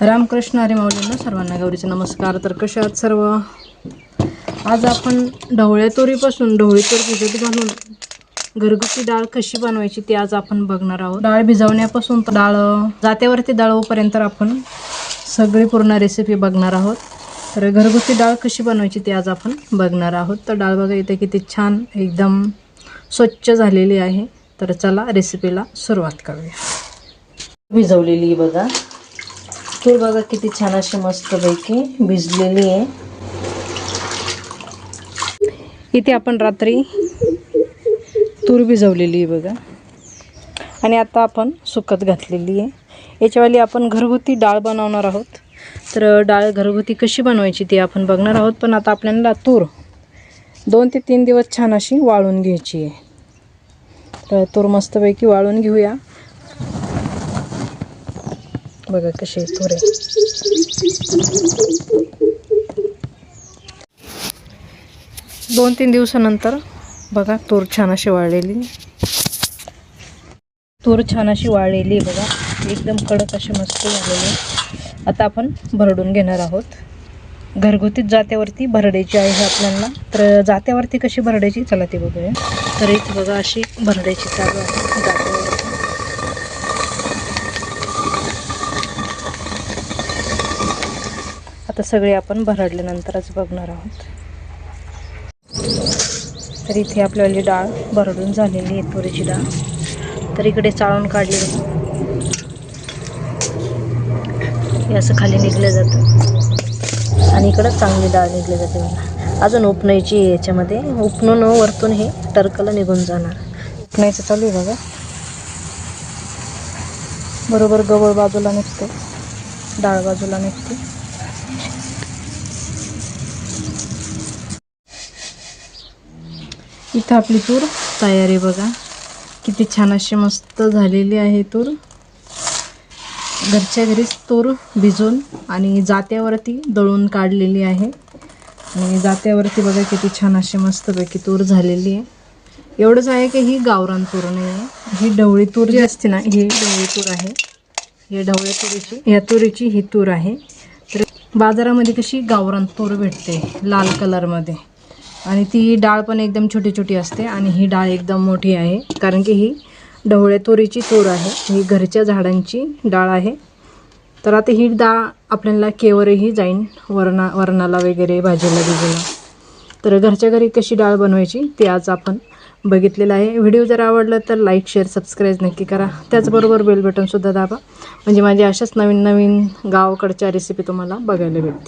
रामकृष्ण हरी माऊलींना सर्वांना गौरीचे नमस्कार. तर कशा आहात सर्व? आज आपण ढवळ्या तोरीपासून ढवळी तोर भिजत घालून घरगुती डाळ कशी बनवायची ती आज आपण बघणार आहोत. डाळ भिजवण्यापासून डाळ जात्यावरती डाळवपर्यंत आपण सगळी पूर्ण रेसिपी बघणार आहोत. तर घरगुती डाळ कशी बनवायची ती आज आपण बघणार आहोत. तर डाळ बघा इथे किती छान एकदम स्वच्छ झालेली आहे. तर चला रेसिपीला सुरुवात करूया. भिजवलेली बघा. तूर बघा किती छान अशी मस्तपैकी भिजलेली आहे. इथे आपण रात्री तूर भिजवलेली आहे बघा. आणि आता आपण सुकत घातलेली आहे. याच्यावाली आपण घरगुती डाळ बनवणार आहोत. तर डाळ घरगुती कशी बनवायची ती आपण बघणार आहोत. पण आता आपल्याला तूर दोन ते तीन दिवस छान अशी वाळून घ्यायची आहे. तर तूर मस्तपैकी वाळून घेऊया. बघा कशी थोडे. आहे दोन तीन दिवसानंतर बघा तूर छान अशी वाळलेली. तूर छान अशी वाळलेली बघा. एकदम कडक अशी मस्त झालेली आता आपण भरडून घेणार आहोत. घरगुतीच जात्यावरती भरडायची आहे आपल्याला. तर जात्यावरती कशी भरडायची? चला ते बघूया. तर इथे बघा अशी भरडायची चालू आहे जात्यावरती आता सगळे आपण भरडल्यानंतरच बघणार आहोत. तर इथे आपल्याला डाळ भरडून झालेली आहे तुरीची डाळ. तर इकडे चाळून काढली. असं खाली निघलं जातं. आणि इकडं चांगली डाळ निघली जाते अजून उपणायची आहे याच्यामध्ये. उपणून वरतून हे टर्कला निघून जाणार. उपणायचं चालू आहे बघा. बरोबर गवळ बाजूला निघते. डाळ बाजूला निघते. इथं आपली तूर तयार आहे बघा. किती छान अशी मस्त झालेली आहे तूर. घरच्या घरीच तूर भिजून आणि जात्यावरती दळून काढलेली आहे. आणि जात्यावरती बघा किती छान अशी मस्तपैकी तूर झालेली आहे. एवढंच आहे की ही गावरान तूर नाही आहे ही ढवळी तूर जी असते ना ही ढवळी तूर आहे. ही ढवळ्या तुरीची या तुरीची ही तूर आहे. बाजारामध्ये कशी गावरान तूर भेटते लाल कलरमध्ये. आणि ती डाळ पण एकदम छोटी छोटी असते आणि ही डाळ एकदम मोठी आहे कारण की ही ढवळ्या तुरीची तूर आहे. ही घरच्या झाडांची डाळ आहे. तर आता ही डाळ आपल्याला केवरही जाईन वरणा वरणाला वगैरे भाजीला बिजीला. तर घरच्या घरी कशी डाळ बनवायची ते आज आपण बघितलेलं आहे. व्हिडिओ जर आवडला तर लाईक शेअर सबस्क्राईब नक्की करा. त्याचबरोबर बेल बटनसुद्धा दाबा. म्हणजे माझ्या अशाच नवीन नवीन गावाकडच्या रेसिपी तुम्हाला बघायला भेटतील.